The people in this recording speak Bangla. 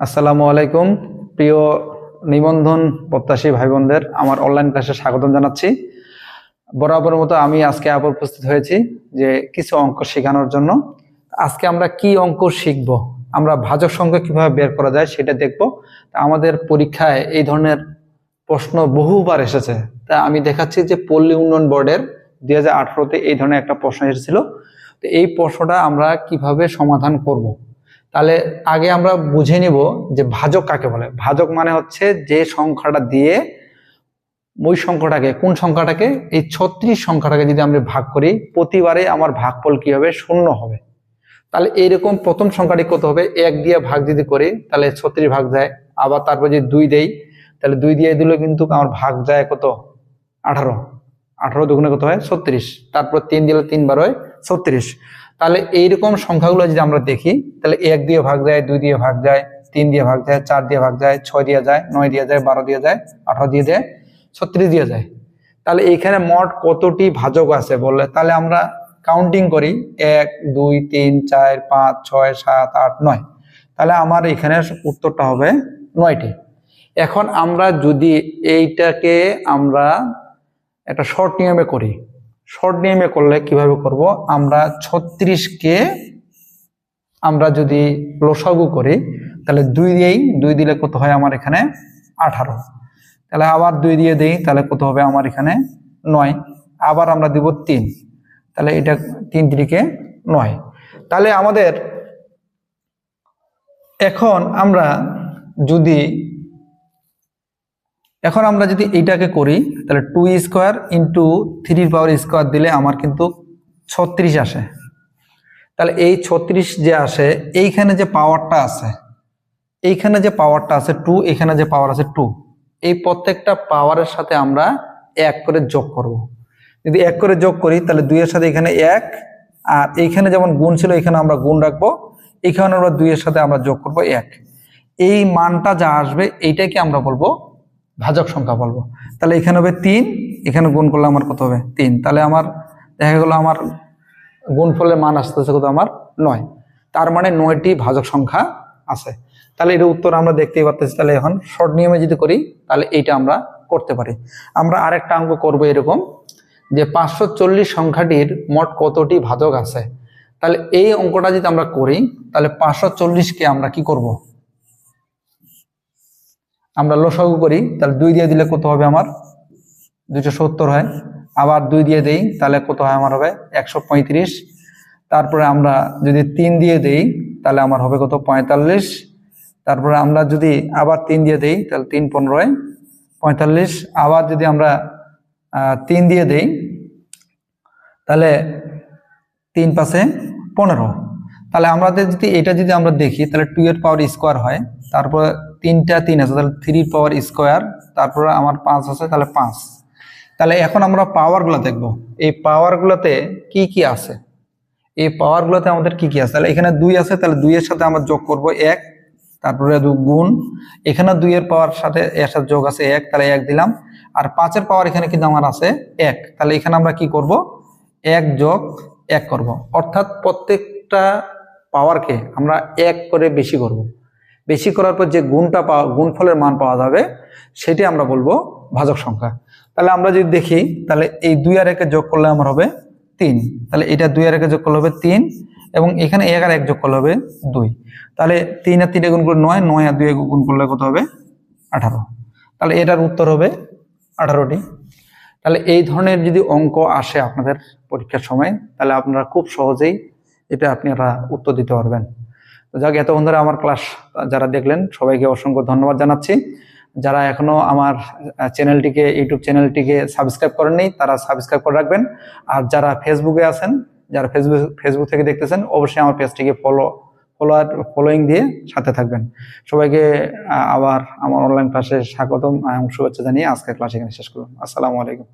আসসালামু আলাইকুম। প্রিয় নিবন্ধন প্রত্যাশী ভাই বোনদের আমার অনলাইন ক্লাসে স্বাগতম জানাচ্ছি। বরাবর মতো আমি আজকে আবার উপস্থিত হয়েছি যে কিছু অঙ্ক শেখানোর জন্য। আজকে আমরা কি অঙ্ক শিখব, আমরা ভাজক সংখ্যা কীভাবে বের করা যায় সেটা দেখব। আমাদের পরীক্ষায় এই ধরনের প্রশ্ন বহুবার এসেছে। তা আমি দেখাচ্ছি যে পল্লী উন্নয়ন বোর্ডের দুই হাজার এই ধরনের একটা প্রশ্ন এসেছিল। তো এই প্রশ্নটা আমরা কীভাবে সমাধান করব। তাহলে আগে আমরা বুঝে নিব যে ভাজক কাকে বলে। ভাজক মানে হচ্ছে যে সংখ্যাটা দিয়ে ওই সংখ্যাটাকে, কোন সংখ্যাটাকে? এই ছত্রিশ সংখ্যাটাকে যদি আমরা ভাগ করি, প্রতিবারে আমার ভাগফল কি হবে? শূন্য হবে। তাহলে এইরকম প্রথম সংখ্যাটি কত হবে? এক দিয়ে ভাগ যদি করি, তাহলে ছত্রিশ ভাগ যায়। আবার তারপর যদি দুই দেই, তাহলে দুই দিয়ে দিলে কিন্তু আমার ভাগ যায় কত? আঠারো। আঠারো দুগুণে কত হয়? ছত্রিশ। তারপর তিন দিলে তিনবার হয়, ছত্রিশ। তাহলে এইরকম সংখ্যাগুলো যদি আমরা দেখি, তাহলে এক দিয়ে ভাগ যায়, দুই দিয়ে ভাগ যায়, তিন দিয়ে ভাগ যায়, চার দিয়ে ভাগ যায়, ছয় দিয়ে যায়, নয় দিয়ে যায়, বারো দিয়ে যায়, আঠারো দিয়ে যায়, ছত্রিশ দিয়ে যায়। তাহলে এইখানে মোট কতটি ভাজক আছে বললে? তাহলে আমরা কাউন্টিং করি, এক, দুই, তিন, চার, পাঁচ, ছয়, সাত, আট, নয়। তাহলে আমার এখানে উত্তরটা হবে নয়টি। এখন আমরা যদি এইটাকে আমরা একটা শর্ট নিয়মে করি শর্ট নিয়মে করলে কীভাবে করব? আমরা ছত্রিশকে আমরা যদি লসাগু করি, তাহলে দুই দিয়েই, দুই দিলে কত হয় আমার এখানে আঠারো। তাহলে আবার দুই দিয়ে দিই, তাহলে কত হবে আমার এখানে নয়। আবার আমরা দিব তিন। তাহলে এটা তিন তিরিকে নয়। তাহলে আমাদের এখন আমরা যদি এখন আমরা যদি এইটাকে করি, তাহলে টু স্কোয়ার ইন্টু থ্রির পাওয়ার স্কোয়ার দিলে আমার কিন্তু ছত্রিশ আসে তাহলে এই ছত্রিশ যে আসে, এইখানে যে পাওয়ারটা আছে, এইখানে যে পাওয়ারটা আছে টু এখানে যে পাওয়ার আছে টু এই প্রত্যেকটা পাওয়ারের সাথে আমরা এক করে যোগ করব। যদি এক করে যোগ করি, তাহলে দুইয়ের সাথে এখানে এক, আর এইখানে যেমন গুণ ছিল, এখানে আমরা গুণ রাখব, এখানে আমরা দুইয়ের সাথে আমরা যোগ করব এক এই মানটা যা আসবে, এইটাকে আমরা বলব ভাজক সংখ্যা বলব। তাহলে এখানে হবে তিন, এখানে গুণ করলে আমার কত হবে? তিন। তাহলে আমার, দেখা গেলো আমার গুণফলের মান আসতেছে কত? আমার নয়। তার মানে নয়টি ভাজক সংখ্যা আছে। তাহলে এর উত্তর আমরা দেখতেই পারতেছি। তাহলে এখন শর্ট নিয়মে যদি করি, তাহলে এইটা আমরা করতে পারি। আমরা আরেকটা অঙ্ক করব এরকম, যে পাঁচশো চল্লিশ সংখ্যাটির মোট কতটি ভাজক আছে? তাহলে এই অঙ্কটা যদি আমরা করি, তাহলে পাঁচশো চল্লিশকে আমরা কি করব? আমরা লসাগু করি, তাহলে দুই দিয়ে দিলে কত হবে আমার? দুশো সত্তর হয়। আবার দুই দিয়ে দেই, তাহলে কত হয় আমার হবে? একশো পঁয়ত্রিশ। তারপরে আমরা যদি তিন দিয়ে দেই, তাহলে আমার হবে কত? পঁয়তাল্লিশ। তারপরে আমরা যদি আবার তিন দিয়ে দেই, তাহলে তিন পনেরোয় পঁয়তাল্লিশ। আবার যদি আমরা তিন দিয়ে দেই, তাহলে তিন পাশে পনেরো। তাহলে আমাদের যদি, এটা যদি আমরা দেখি, তাহলে টু এর পাওয়ার স্কোয়ার হয়। তারপর তিনটা তিন আছে, তাহলে থ্রি পাওয়ার স্কোয়ার তারপরে আমার পাঁচ আছে, তাহলে পাঁচ। তাহলে এখন আমরা পাওয়ারগুলো দেখব। এই পাওয়ারগুলোতে কি কি আছে? এই পাওয়ারগুলোতে আমাদের কি কি আছে? তাহলে এখানে দুই আছে, তাহলে দুইয়ের সাথে আমরা যোগ করব এক, তারপরে দু গুণ। এখানে দুইয়ের পাওয়ার সাথে এর সাথে যোগ আছে এক, তাহলে এক দিলাম। আর পাঁচের পাওয়ার এখানে কিন্তু আমার আছে এক। তাহলে এখানে আমরা কি করব? এক যোগ এক করব। অর্থাৎ প্রত্যেকটা পাওয়ারকে আমরা এক করে বেশি করব। বেশি করার পর যে গুণটা পাওয়া, গুণফলের মান পাওয়া যাবে, সেটি আমরা বলব ভাজক সংখ্যা। তাহলে আমরা যদি দেখি, তাহলে এই দুই আর একে যোগ করলে আমার হবে তিন। তাহলে এটা দুই আর একে যোগ করলে হবে তিন, এবং এখানে এক আর এক যোগ করলে হবে দুই। তাহলে তিন আর তিনে গুণ করলে নয় নয় আর দুই গুণ করলে কত হবে? আঠারো। তাহলে এটার উত্তর হবে আঠারোটি। তাহলে এই ধরনের যদি অঙ্ক আসে আপনাদের পরীক্ষার সময়, তাহলে আপনারা খুব সহজেই এটা আপনারা উত্তর দিতে পারবেন। যাক, এত বন্ধুরা আমার ক্লাস যারা দেখলেন, সবাইকে অসংখ্য ধন্যবাদ জানাচ্ছি। যারা এখনও আমার চ্যানেলটিকে ইউটিউব চ্যানেলটিকে সাবস্ক্রাইব করেননি, তারা সাবস্ক্রাইব করে রাখবেন। আর যারা ফেসবুকে আছেন, যারা ফেসবুক ফেসবুক থেকে দেখতেছেন, অবশ্যই আমার পেজটিকে ফলো ফলোয়ার ফলোয়িং দিয়ে সাথে থাকবেন। সবাইকে আবার আমার অনলাইন ক্লাসে স্বাগতম এবং শুভেচ্ছা জানিয়ে আজকের ক্লাস এখানে শেষ করুন আসসালামু আলাইকুম।